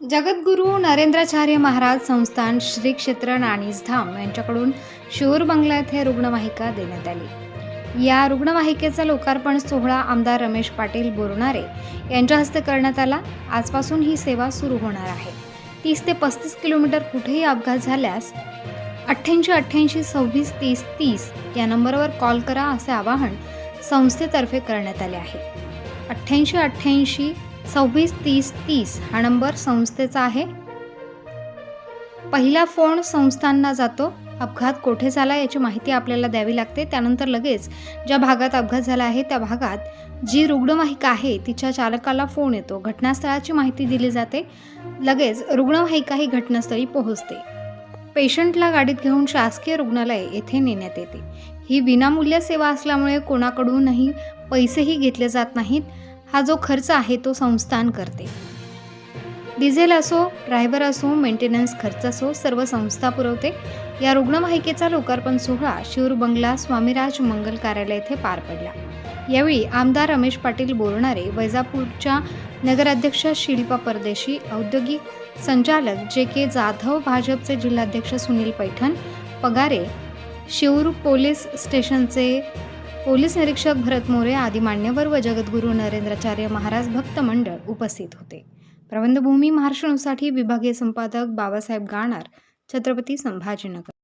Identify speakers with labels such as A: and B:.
A: जगद्गुरू नरेंद्राचार्य महाराज संस्थान श्री क्षेत्र नाणीसधाम यांच्याकडून शिवूर बंगला येथे रुग्णवाहिका देण्यात आली. या रुग्णवाहिकेचा लोकार्पण सोहळा आमदार रमेश पाटील बोरणारे यांच्या हस्ते करण्यात आला. आजपासून ही सेवा सुरू होणार आहे. तीस ते पस्तीस किलोमीटर कुठेही अपघात झाल्यास अठ्ठ्याऐंशी अठ्ठ्याऐंशी सव्वीस तीस तीस या नंबरवर कॉल करा असे आवाहन संस्थेतर्फे करण्यात आले आहे. अठ्ठ्याऐंशी अठ्ठ्याऐंशी सव्वीस तीस तीस हा नंबर संस्थेचा आहे. पहिला फोन संस्थांना जातो. अपघात कोठे झाला याची माहिती आपल्याला द्यावी लागते. त्यानंतर लगेच ज्या भागात अपघात झाला आहे त्या भागात जी रुग्णवाहिका आहे तिच्या चालकाला फोन येतो. घटनास्थळाची माहिती दिली जाते. लगेच रुग्णवाहिका ही घटनास्थळी पोहोचते. पेशंटला गाडीत घेऊन शासकीय रुग्णालय येथे नेण्यात येते. ही विनामूल्य सेवा असल्यामुळे कोणाकडूनही पैसेही घेतले जात नाहीत. हा जो खर्च आहे तो संस्थान करते. डिझेल असो ड्रायव्हर असो मेंटेनन्स खर्च असो सर्व संस्था पुरवते. या रुग्णवाहिकेचा लोकार्पण सोहळा शिवर बंगला स्वामीराज मंगल कार्यालय येथे पार पडला. यावेळी आमदार रमेश पाटील बोलणारे वैजापूरच्या नगराध्यक्ष शिल्पा परदेशी औद्योगिक संचालक जे के जाधव भाजपचे जिल्हाध्यक्ष सुनील पैठण पगारे शिवूर पोलीस स्टेशनचे पोलीस निरीक्षक भरत मोरे आदी मान्यवर व जगद्गुरू नरेंद्राचार्य महाराज भक्त मंडळ उपस्थित होते. प्रबंधभूमी महाराष्ट्र विभागीय संपादक बाबासाहेब गाणार छत्रपती संभाजीनगर.